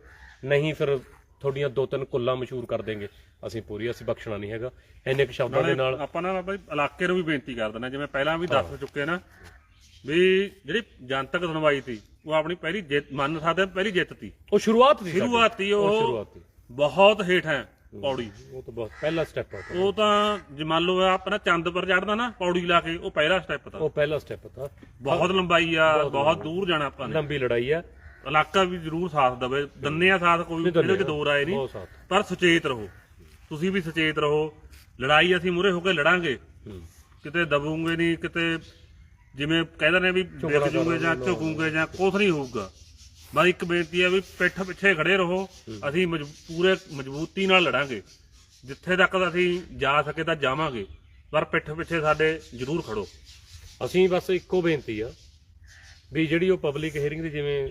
ਨਹੀਂ ਫਿਰ ਤੁਹਾਡੀਆਂ ਦੋ ਤਿੰਨ ਕੁੱਲਾਂ ਮਸ਼ਹੂਰ ਕਰ ਦੇਂਗੇ ਅਸੀਂ ਪੂਰੀ ਅਸੀਂ ਬਖਸ਼ਣਾ ਨਹੀਂ ਹੈਗਾ। ਇੰਨੇ ਕੁ ਸ਼ਬਦਾਂ ਦੇ ਨਾਲ ਆਪਾਂ ਨਾ ਬਾਈ ਇਲਾਕੇ ਨੂੰ ਵੀ ਬੇਨਤੀ ਕਰ ਦਿੰਦੇ ਜਿਵੇਂ ਪਹਿਲਾਂ ਵੀ ਦੱਸ ਚੁੱਕੇ ਨਾ ਵੀ ਜਿਹੜੀ ਜਨਤਕ ਸੁਣਵਾਈ ਸੀ ਉਹ ਆਪਣੀ ਪਹਿਲੀ ਜਿੱਤ ਮੰਨ ਸਕਦੇ ਪਹਿਲੀ ਜਿੱਤ ਸੀ ਉਹ ਸ਼ੁਰੂਆਤ ਸੀ। ਸ਼ੁਰੂਆਤੀ ਉਹ ਉਹ ਸ਼ੁਰੂਆਤੀ ਬਹੁਤ ਹੇਠ ਹੈ। ਪੌੜੀ। ਉਹ ਤਾਂ ਬਹੁਤ ਪਹਿਲਾ ਸਟੈਪ ਆ ਉਹ ਤਾਂ। ਜੇ ਮੰਨ ਲਓ ਆਪਣਾ ਚੰਦ ਪਰ ਚੜਦਾ ਨਾ ਪੌੜੀ ਲਾ ਕੇ ਉਹ ਪਹਿਲਾ ਸਟੈਪ ਤਾਂ। ਉਹ ਪਹਿਲਾ ਸਟੈਪ ਤਾਂ। ਬਹੁਤ ਲੰਬਾਈ ਆ ਬਹੁਤ ਦੂਰ ਜਾਣਾ ਆਪਾਂ ਨੇ। ਲੰਬੀ ਲੜਾਈ ਆ। ਇਲਾਕਾ ਵੀ ਜ਼ਰੂਰ ਸਾਥ ਦੇਵੇ ਦੰਨੇ ਆ ਸਾਥ ਕੋਈ ਇਹਦੇ ਵਿੱਚ ਦੋ ਰਾਏ ਨਹੀਂ। ਪਰ ਸੁਚੇਤ ਰਹੋ। ਤੁਸੀਂ ਵੀ ਸੁਚੇਤ ਰਹੋ। ਲੜਾਈ ਅਸੀਂ ਮੂਰੇ ਹੋ ਕੇ ਲੜਾਂਗੇ। ਕਿਤੇ ਦਬੂਗੇ ਨਹੀਂ ਕਿਤੇ ਜਿਵੇਂ ਕਹਿੰਦੇ ਨੇ ਵੀ ਵਿਕ ਜੂਗੇ ਜਾਂ ਝੁਕੂਗੇ ਜਾਂ ਕੁਛ ਨਹੀਂ ਹੋਊਗਾ। ਬਸ ਇੱਕ ਬੇਨਤੀ ਹੈ ਵੀ ਪਿੱਠ ਪਿੱਛੇ ਖੜੇ ਰਹੋ। ਅਸੀਂ ਮਜ- ਪੂਰੇ ਮਜ਼ਬੂਤੀ ਨਾਲ ਲੜਾਂਗੇ। ਜਿੱਥੇ ਤੱਕ ਅਸੀਂ ਜਾ ਸਕੇ ਤਾਂ ਜਾਵਾਂਗੇ। ਪਰ ਪਿੱਠ ਪਿੱਛੇ ਸਾਡੇ ਜ਼ਰੂਰ ਖੜੋ। ਅਸੀਂ ਬਸ ਇੱਕੋ ਬੇਨਤੀ ਆ ਵੀ ਜਿਹੜੀ ਉਹ ਪਬਲਿਕ ਹੀਅਰਿੰਗ ਦੀ ਜਿਵੇਂ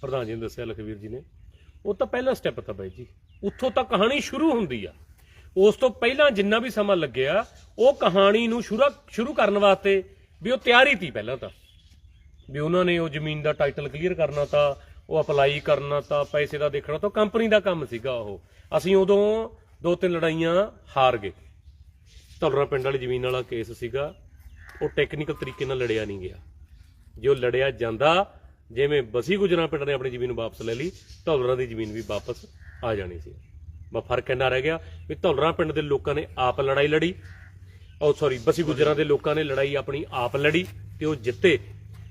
ਪ੍ਰਧਾਨ ਜੀ ਨੇ ਦੱਸਿਆ ਲਖਵੀਰ ਜੀ ਨੇ, ਉਹ ਤਾਂ ਪਹਿਲਾ ਸਟੈਪ ਤਾਂ ਬਾਈ ਜੀ। ਉੱਥੋਂ ਤਾਂ ਕਹਾਣੀ ਸ਼ੁਰੂ ਹੁੰਦੀ ਆ। ਉਸ ਤੋਂ ਪਹਿਲਾਂ ਜਿੰਨਾ ਵੀ ਸਮਾਂ ਲੱਗਿਆ, ਉਹ ਕਹਾਣੀ ਨੂੰ ਸ਼ੁਰੂ ਸ਼ੁਰੂ ਕਰਨ ਵਾਸਤੇ ਵੀ ਉਹ ਤਿਆਰੀ ਤੀ ਪਹਿਲਾਂ ਤਾਂ। ਵੀ ਉਹਨਾਂ ਨੇ ਉਹ ਜ਼ਮੀਨ ਦਾ ਟਾਈਟਲ ਕਲੀਅਰ ਕਰਨਾ ਤਾਂ, ਉਹ ਅਪਲਾਈ ਕਰਨਾ ਤਾਂ, ਪੈਸੇ ਦਾ ਦੇਖਣਾ ਤਾਂ ਕੰਪਨੀ ਦਾ ਕੰਮ ਸੀਗਾ ਉਹ। ਅਸੀਂ ਉਦੋਂ ਦੋ ਤਿੰਨ ਲੜਾਈਆਂ ਹਾਰ ਗਏ। ਧੌਲਰਾ ਪਿੰਡ ਵਾਲੀ ਜ਼ਮੀਨ ਵਾਲਾ ਕੇਸ ਸੀਗਾ, ਉਹ ਟੈਕਨੀਕਲ ਤਰੀਕੇ ਨਾਲ ਲੜਿਆ ਨਹੀਂ ਗਿਆ। ਜੋ ਲੜਿਆ ਜਾਂਦਾ, ਜਿਵੇਂ ਬਸੀ ਗੁਜਰਾਂ ਪਿੰਡ ਨੇ ਆਪਣੀ ਜ਼ਮੀਨ ਵਾਪਸ ਲੈ ਲਈ, ਧੌਲਰਾ ਦੀ ਜ਼ਮੀਨ ਵੀ ਵਾਪਸ ਆ ਜਾਣੀ ਸੀ। ਬਸ ਫ਼ਰਕ ਇੰਨਾ ਰਹਿ ਗਿਆ ਵੀ ਧੌਲਰਾ ਪਿੰਡ ਦੇ ਲੋਕਾਂ ਨੇ ਆਪ ਲੜਾਈ ਲੜੀ। ਉਹ ਸੌਰੀ ਬਸੀ ਗੁਜਰਾਂ ਦੇ ਲੋਕਾਂ ਨੇ ਲੜਾਈ ਆਪਣੀ ਆਪ ਲੜੀ ਤੇ ਉਹ ਜਿੱਤੇ।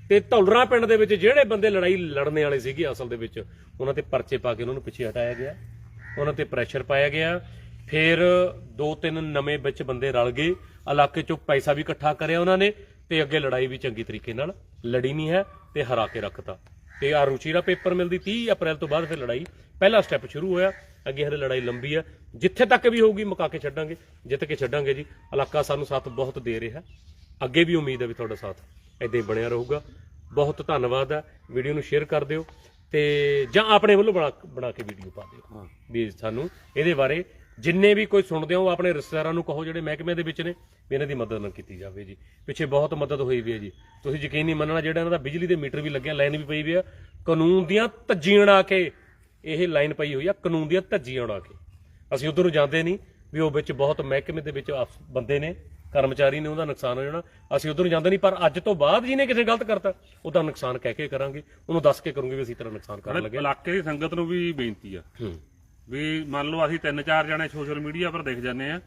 ਤੇ ਧੌਲਰਾ ਪਿੰਡ ਦੇ ਵਿੱਚ ਜਿਹੜੇ ਬੰਦੇ ਲੜਾਈ ਲੜਨੇ ਵਾਲੇ ਸੀਗੇ ਅਸਲ ਦੇ ਵਿੱਚ, ਉਹਨਾਂ ਤੇ ਪਰਚੇ ਪਾ ਕੇ ਉਹਨਾਂ ਨੂੰ ਪਿੱਛੇ ਹਟਾਇਆ ਗਿਆ। ਉਹਨਾਂ ਤੇ ਪ੍ਰੈਸ਼ਰ ਪਾਇਆ ਗਿਆ। ਫਿਰ ਦੋ ਤਿੰਨ ਨਵੇਂ ਵਿੱਚ ਬੰਦੇ ਰਲ ਗਏ। ਇਲਾਕੇ ਚੋਂ ਪੈਸਾ ਵੀ ਇਕੱਠਾ ਕਰਿਆ ਉਹਨਾਂ ਨੇ ਤੇ ਅੱਗੇ ਲੜਾਈ ਵੀ ਚੰਗੀ ਤਰੀਕੇ ਨਾਲ ਲੜੀ ਨਹੀਂ ਹੈ ਤੇ ਹਰਾ ਕੇ ਰੱਖਤਾ। ਤੇ ਆ ਰੁਚੀ ਦਾ ਪੇਪਰ ਮਿਲਦੀ 30 ਅਪ੍ਰੈਲ ਤੋਂ ਬਾਅਦ ਫਿਰ ਲੜਾਈ, ਪਹਿਲਾ ਸਟੈਪ ਸ਼ੁਰੂ ਹੋਇਆ। ਅੱਗੇ ਹਰੇ ਲੜਾਈ ਲੰਬੀ ਹੈ। ਜਿੱਥੇ ਤੱਕ ਵੀ ਹੋਊਗੀ ਮੁਕਾ ਕੇ ਛੱਡਾਂਗੇ, ਜਿੱਤ ਕੇ ਛੱਡਾਂਗੇ ਜੀ। ਇਲਾਕਾ ਸਾਨੂੰ ਸਾਥ ਬਹੁਤ ਦੇ ਰਿਹਾ। ਅੱਗੇ ਵੀ ਉਮੀਦ ਹੈ ਵੀ ਤੁਹਾਡਾ ਸਾਥ। ਏਦਾਂ ਹੀ ਬਣਿਆ ਰਹੂਗਾ। ਬਹੁਤ ਧੰਨਵਾਦ ਹੈ। ਵੀਡੀਓ ਨੂੰ ਸ਼ੇਅਰ ਕਰ ਦਿਓ ਤੇ ਜਾਂ ਆਪਣੇ ਵੱਲੋਂ ਬਣਾ ਬਣਾ ਕੇ ਵੀਡੀਓ ਪਾ ਦਿਓ ਵੀ ਸਾਨੂੰ ਇਹਦੇ ਬਾਰੇ ਜਿੰਨੇ ਵੀ ਕੋਈ ਸੁਣਦੇ ਹੋ ਆਪਣੇ ਰਿਸ਼ਤੇਦਾਰਾਂ ਨੂੰ ਕਹੋ ਜਿਹੜੇ ਮਹਿਕਮੇ ਦੇ ਵਿੱਚ ਨੇ ਵੀ ਇਹਨਾਂ ਦੀ ਮਦਦ ਨਾ ਕੀਤੀ ਜਾਵੇ ਜੀ। ਪਿੱਛੇ ਬਹੁਤ ਮਦਦ ਹੋਈ ਵੀ ਹੈ ਜੀ। ਤੁਸੀਂ ਯਕੀਨ ਨਹੀਂ ਮੰਨਣਾ ਜਿਹੜਾ ਇਹਨਾਂ ਦਾ ਬਿਜਲੀ ਦੇ ਮੀਟਰ ਵੀ ਲੱਗਿਆ ਲਾਈਨ ਵੀ ਪਈ ਵੀ ਆ। ਕਾਨੂੰਨ ਦੀਆਂ ਧੱਜੀਆਂ ਉਡਾ ਕੇ ਇਹ ਲਾਈਨ ਪਈ ਹੋਈ ਆ ਕਾਨੂੰਨ ਦੀਆਂ ਧੱਜੀਆਂ ਉਡਾ ਕੇ। ਅਸੀਂ ਉਧਰ ਨੂੰ ਜਾਂਦੇ ਨਹੀਂ ਵੀ ਉਹ ਵਿੱਚ ਬਹੁਤ ਮਹਿਕਮੇ ਦੇ ਵਿੱਚ ਬੰਦੇ ਨੇ। ਕਰਮਚਾਰੀ ਨੇ ਉਹਦਾ ਨੁਕਸਾਨ ਹੋ ਜਾਣਾ। ਅਸੀਂ ਉਧਰ ਨੂੰ ਜਾਂਦੇ ਨਹੀਂ ਪਰ ਅੱਜ ਤੋਂ ਬਾਅਦ ਜਿਹਨੇ ਕਿਸੇ ਗਲਤ ਕਰਤਾ ਉਹਦਾ ਨੁਕਸਾਨ ਕਹਿ ਕੇ ਕਰਾਂਗੇ। ਉਹਨੂੰ ਦੱਸ ਕੇ ਕਰੂੰਗੇ ਵੀ ਅਸੀਂ ਤੇਰਾ ਨੁਕਸਾਨ ਕਰਨ ਲੱਗੇ। ਇਲਾਕੇ ਦੀ ਸੰਗਤ ਨੂੰ ਵੀ ਬੇਨਤੀ ਆ ਵੀ ਮੰਨ ਲਓ ਅਸੀਂ ਤਿੰਨ ਚਾਰ ਜਣੇ ਸੋਸ਼ਲ ਮੀਡੀਆ ਪਰ ਦਿਖ ਜਾਂਦੇ ਆ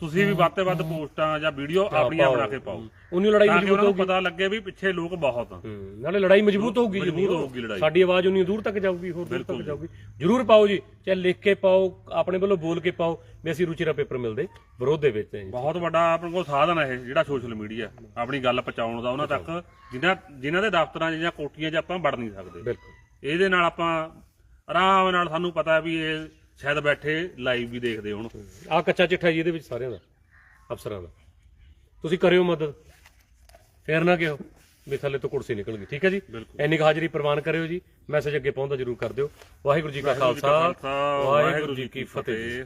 ਤੁਸੀਂ ਵੀ ਵੱਧ ਤੋਂ ਵੱਧ ਪੋਸਟਾਂ ਜਾਂ ਵੀਡੀਓ ਆਪਣੀਆਂ ਬਣਾ ਕੇ ਪਾਓ। ਉਹਨੂੰ ਲੜਾਈ ਤਾਂ ਕਿ ਮਜ਼ਬੂਤ ਉਹਨਾਂ ਨੂੰ ਹੋਊਗੀ। ਪਤਾ ਲੱਗੇ ਵੀ ਪਿੱਛੇ ਲੋਕ ਬਹੁਤ ਆ। ਹੂੰ, ਨਾਲੇ ਲੜਾਈ ਮਜ਼ਬੂਤ ਹੋਊਗੀ ਮਜ਼ਬੂਤ ਜ਼ਰੂਰ। ਹੋਊਗੀ ਲੜਾਈ। ਸਾਡੀ ਆਵਾਜ਼ ਉਨੀ ਦੂਰ ਤੱਕ ਜਾਊਗੀ ਹੋਰ ਦੂਰ ਤੱਕ ਜਾਊਗੀ। ਜਰੂਰ ਪਾਓ ਜੀ ਚਾਹੇ ਲਿਖ ਕੇ ਪਾਓ ਆਪਣੇ ਵੱਲੋਂ ਬੋਲ ਕੇ ਪਾਓ ਵੀ ਅਸੀਂ ਰੁਚੀ ਦਾ ਪੇਪਰ ਮਿਲਦੇ ਵਿਰੋਧ ਦੇ ਵਿੱਚ ਹੈ ਜੀ। ਬਹੁਤ ਵੱਡਾ ਆਪਣੇ ਕੋਲ ਸਾਧਨ ਹੈ ਇਹ ਜਿਹੜਾ ਸੋਸ਼ਲ ਮੀਡੀਆ ਆਪਣੀ ਗੱਲ ਪਹੁੰਚਾਉਣ ਦਾ ਉਹਨਾਂ ਤੱਕ ਜਿਨ੍ਹਾਂ ਜਿਨ੍ਹਾਂ ਦੇ ਦਫ਼ਤਰਾਂ 'ਚ ਜਾਂ ਕੋਠੀਆਂ 'ਚ ਆਪਾਂ ਵੜ ਨਹੀਂ ਸਕਦੇ। ਬਿਲਕੁਲ। ਇਹਦੇ ਨਾਲ ਆਪਾਂ ਆਰਾਮ ਨਾਲ ਸਾਨੂੰ ਪਤਾ ਵੀ ਇਹ ਸ਼ਾਇਦ ਬੈਠੇ ਲਾਈਵ ਵੀ ਦੇਖਦੇ ਹੋਣ। ਆ ਕੱਚਾ ਚਿੱਠਾ ਜੀ ਇਹਦੇ ਵਿੱਚ ਸਾਰਿਆਂ ਦਾ ਅਫਸਰਾਂ ਦਾ। ਤੁਸੀਂ ਕਰਿਓ ਮਦਦ। ਫੇਰ ਨਾ ਕਿਹੋ ਵੀ ਥੱਲੇ ਤੋਂ ਕੁਰਸੀ ਨਿਕਲ ਗਈ ਠੀਕ ਹੈ ਜੀ? ਬਿਲਕੁਲ। ਇੰਨੀ ਕੁ ਹਾਜ਼ਰੀ ਪ੍ਰਵਾਨ ਕਰਿਓ ਜੀ। ਮੈਸੇਜ ਅੱਗੇ ਪਹੁੰਚਦਾ ਜਰੂਰ ਕਰ ਦਿਓ। ਵਾਹਿਗੁਰੂ ਜੀ ਕਾ ਖਾਲਸਾ। ਖਾਲਸਾ, ਵਾਹਿਗੁਰੂ ਜੀ ਕੀ ਫਤਿਹ।